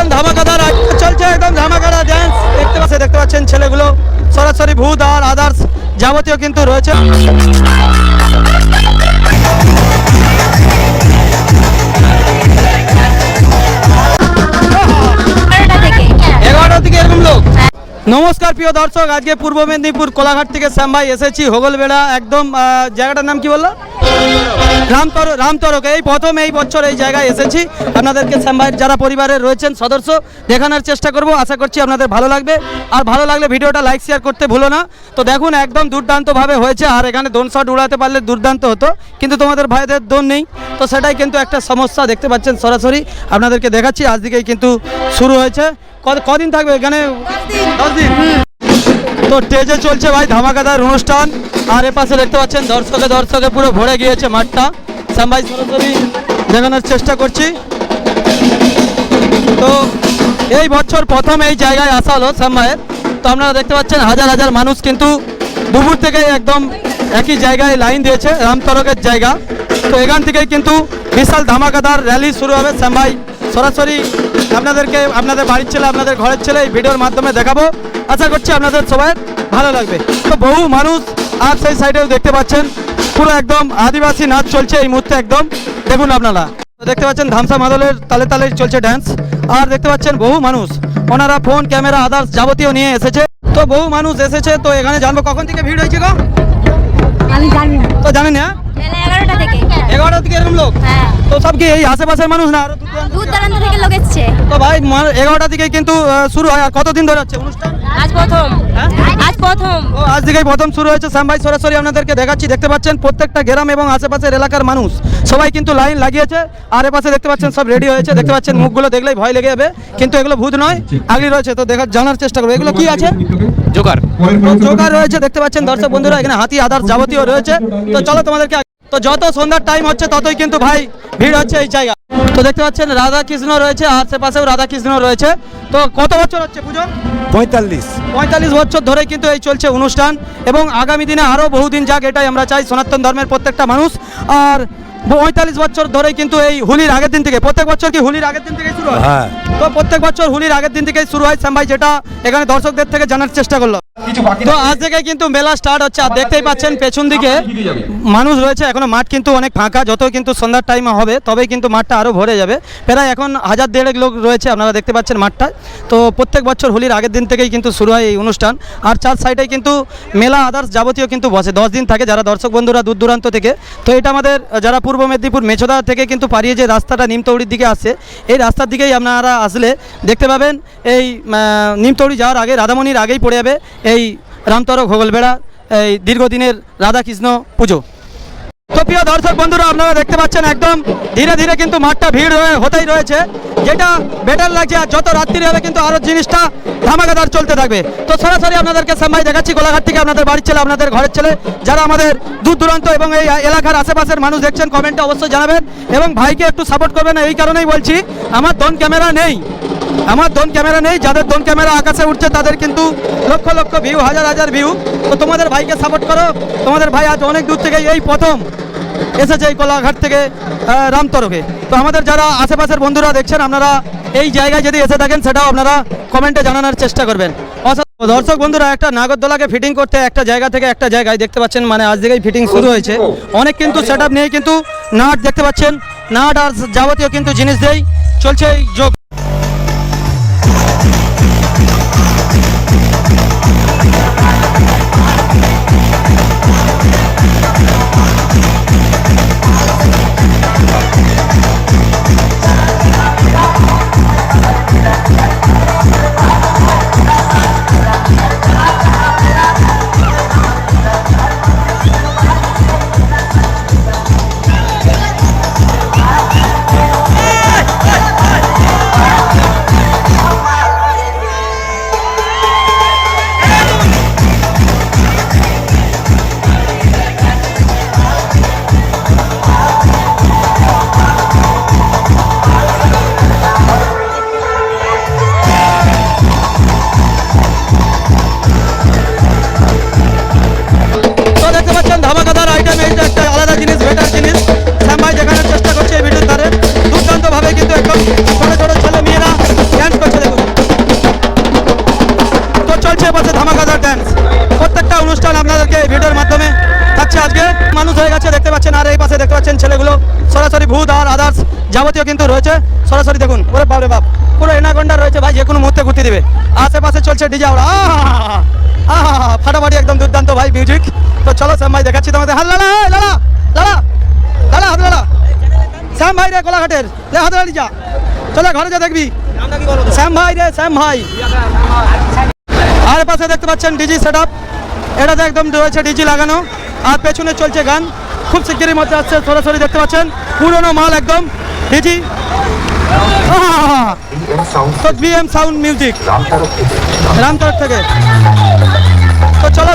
পাচ্ছেন ধামাকাদার চলছে একদম ধামাকাদার ড্যান্স দেখতে পাচ্ছে দেখতে পাচ্ছেন ছেলেগুলো। সরাসরি ভূত আর আদার্স যাবতীয় কিন্তু রয়েছে। নমস্কার, প্রিয় দর্শক। আজকে পূর্ব মেদিনীপুর কোলাঘাট থেকে শ্যাম ভাই এসেছি, হোগলবেড়া, একদম জায়গাটার নাম কি বলল? রামতর, রামতরক। এই প্রথম এই বছর এই জায়গায় এসেছি। আপনাদেরকে শ্যাম ভাইয়ের যারা পরিবারের রয়েছেন, সদস্য, দেখানোর চেষ্টা করব। আশা করছি আপনাদের ভালো লাগবে। আর ভালো লাগলে ভিডিওটা লাইক শেয়ার করতে ভুলো না। তো দেখুন, একদম দুর্দান্তভাবে হয়েছে। আর এখানে দোন শট উড়াতে পারলে দুর্দান্ত হতো। কিন্তু তোমাদের ভাইদের দোন নেই। তো সেটাই কিন্তু একটা সমস্যা, দেখতে পাচ্ছেন সরাসরি। আপনাদেরকে দেখাচ্ছি, আজ দিকেই কিন্তু শুরু হয়েছে। কদিন থাকবে এখানে? দশ দিন। তো স্টেজে চলছে ভাই ধামাকাদার অনুষ্ঠান। আর এ পাশে দেখতে পাচ্ছেন দর্শকে দর্শকে পুরো ভরে গিয়েছে মাঠটা। ভাই সরাসরি দেখানোর চেষ্টা করছি। তো এই বছর প্রথম এই জায়গায় আসা হলো শ্যাম ভাইয়ের তো আপনারা দেখতে পাচ্ছেন হাজার হাজার মানুষ কিন্তু দুপুর থেকেই একদম একই জায়গায় লাইন দিয়েছে রামতরকের জায়গা। তো এখান থেকেই কিন্তু বিশাল ধামাকাদার র্যালি শুরু হবে ভাই সরাসরি আপনাদেরকে আপনাদের বাড়ির ছেলে আপনাদের ঘরের ছেলে এই ভিডিওর মাধ্যমে দেখাবো। আশা করছি আপনাদের সবাই ভালো লাগবে। তো বহু মানুষ আর সেই সাইডেও দেখতে পাচ্ছেন পুরো একদম আদিবাসী নাচ চলছে এই মুহূর্তে একদম। দেখুন আপনারা। তো দেখতে পাচ্ছেন ধামসা মাদলের তালে তালে চলছে ড্যান্স আর দেখতে পাচ্ছেন বহু মানুষ। ওনারা ফোন ক্যামেরা আদার্স যাবতীয় নিয়ে এসেছে। তো বহু মানুষ এসেছে তো এখানে জানব কখন থেকে ভিড় হয়েছে গো? তো জানেন না? বেলা এগারোটা থেকে। এগারোটা থেকে এরকম লোক? হ্যাঁ। তো সব কি এই আশেপাশের মানুষ না? আরও দূর দূরান্ত? থেকে? লোক এসছে। তো ভাই এগারোটা থেকে কিন্তু শুরু হয়। আর কতদিন ধরে হচ্ছে অনুষ্ঠান? আজ প্রথম। হ্যাঁ? আজ প্রথম। ও আজ থেকেই প্রথম শুরু হয়েছে। শ্যাম ভাই সরাসরি আপনাদেরকে দেখাচ্ছি। দেখতে পাচ্ছেন প্রত্যেকটা গ্রাম এবং আশেপাশের এলাকার মানুষ। সবাই কিন্তু লাইন লাগিয়েছে। আর এপাশে দেখতে পাচ্ছেন সব রেডি হয়েছে। দেখতে পাচ্ছেন মুখগুলো দেখলেই ভয় লেগে যাবে। কিন্তু এগুলো ভূত নয় আগলি রয়েছে। তো দেখার জানার চেষ্টা করব। এগুলো কি আছে? জোকার। জোকার রয়েছে। দেখতে পাচ্ছেন দর্শক বন্ধুরা এখানে হাতি আদার যাবতীয় রয়েছে। তো চলো তোমাদেরকে আগে- তো যত সন্ধ্যার টাইম হচ্ছে ততই কিন্তু ভাই ভিড় হচ্ছে এই জায়গা তো দেখতে পাচ্ছেন রাধা কৃষ্ণ রয়েছে আশেপাশেও রাধা কৃষ্ণ রয়েছে। তো কত বছর হচ্ছে পুজো পঁয়তাল্লিশ। পঁয়তাল্লিশ বছর ধরে কিন্তু এই চলছে অনুষ্ঠান এবং আগামী দিনে আরও বহুদিন যাক এটাই আমরা চাই সনাতন ধর্মের প্রত্যেকটা মানুষ। আর পঁয়তাল্লিশ বছর ধরে কিন্তু এই হোলির আগের দিন থেকে প্রত্যেক বছর কি হোলির আগের দিন থেকে শুরু হয়? হ্যাঁ। তো প্রত্যেক বছর হোলির আগের দিন থেকেই শুরু হয় শ্যামভাই যেটা এখানে দর্শকদের থেকে জানার চেষ্টা করল। তো আজ থেকে কিন্তু মেলা স্টার্ট হচ্ছে। আর দেখতেই পাচ্ছেন পেছন দিকে মানুষ রয়েছে। এখনও মাঠ কিন্তু অনেক ফাঁকা। যত কিন্তু সন্ধ্যার টাইম হবে তবেই কিন্তু মাঠটা আরও ভরে যাবে। প্রায় এখন হাজার দেড়েক লোক রয়েছে আপনারা দেখতে পাচ্ছেন মাঠটা। তো প্রত্যেক বছর হোলির আগের দিন থেকেই কিন্তু শুরু হয় এই অনুষ্ঠান। আর চার সাইডে কিন্তু মেলা আদার্স যাবতীয় কিন্তু বসে। দশ দিন থাকে যারা দর্শক বন্ধুরা দূর দূরান্ত থেকে। তো এটা আমাদের যারা পূর্ব মেদিনীপুর মেছোদা থেকে কিন্তু পারিয়ে যে রাস্তাটা নিমতৌড়ির দিকে আসে এই রাস্তার দিকেই আপনারা আসলে দেখতে পাবেন। এই নিমতৌড়ি যাওয়ার আগে রাধামণির আগেই পড়ে যাবে। এই রামতরক হোগলবেড়া এই দীর্ঘদিনের রাধাকৃষ্ণ পুজো। তো প্রিয় দর্শক বন্ধুরা, আপনারা দেখতে পাচ্ছেন একদম ধীরে ধীরে কিন্তু মাঠটা ভিড় হয়ে হতেই রয়েছে। যেটা বেটার লাগছে আর যত রাত্রি হবে কিন্তু আরও জিনিসটা ধামাকাদার চলতে থাকবে। তো সরাসরি আপনাদেরকে সামনে দেখাচ্ছি, গোলাঘাট থেকে আপনাদের বাড়ির ছেলে, আপনাদের ঘরের ছেলে, যারা আমাদের দূর দূরান্ত এবং এই এলাকার আশেপাশের মানুষ দেখছেন কমেন্টে অবশ্যই জানাবেন এবং ভাইকে একটু সাপোর্ট করবেন। এই কারণেই বলছি, আমার দন ক্যামেরা নেই। আমার দোন ক্যামেরা নেই, যাদের দোন ক্যামেরা আকাশে উঠছে তাদের কিন্তু লক্ষ লক্ষ ভিউ হাজার হাজার ভিউ তো তোমাদের ভাইকে সাপোর্ট করো। তোমাদের ভাই আজ অনেক দূর থেকে এই প্রথম এসেছে এই কোলাঘাট থেকে রামতরকে তো আমাদের যারা আশেপাশের বন্ধুরা দেখছেন, আপনারা এই জায়গায় যদি এসে থাকেন, সেটাও আপনারা কমেন্টে জানানোর চেষ্টা করবেন। দর্শক বন্ধুরা, একটা নাগরদোলাকে ফিটিং করতে একটা জায়গা থেকে একটা জায়গায় দেখতে পাচ্ছেন মানে আজ থেকেই ফিটিং শুরু হয়েছে। অনেক কিন্তু সেট নিয়ে কিন্তু নাট দেখতে পাচ্ছেন। নাট আর যাবতীয় কিন্তু জিনিস দেই চলছে এই যোগ সরাসরি দেখুন, ওরে বাপরে বাপ, পুরো এনাগন্ডা রয়েছে ভাই, যে কোনো মুহূর্তে ঘুরতে দিবে। আশেপাশে চলছে ডিজে আওড়া আহা! ফাটাফাটি একদম দুর্দান্ত ভাই মিউজিক তো চলো, শ্যাম ভাই, দেখাচ্ছি তোমাদের। হাত লালা লালা লালা লালা, হাত লালা। শ্যাম ভাই রে, কোলাঘাটের। লে হাত লালি যা চলে, ঘরে যা দেখবি। শ্যাম ভাই রে, শ্যাম ভাই। আর পাশে দেখতে পাচ্ছেন ডিজি সেট আপ এটাতে একদম রয়েছে ডিজি লাগানো। আর পেছনে চলছে গান। খুব শিগগিরই মধ্যে আসছে, সরাসরি দেখতে পাচ্ছেন। পুরোনো মাল একদম। বিএম সাউন্ড তো বিএম সাউন্ড মিউজিক রামতরফ থেকে। তো চলো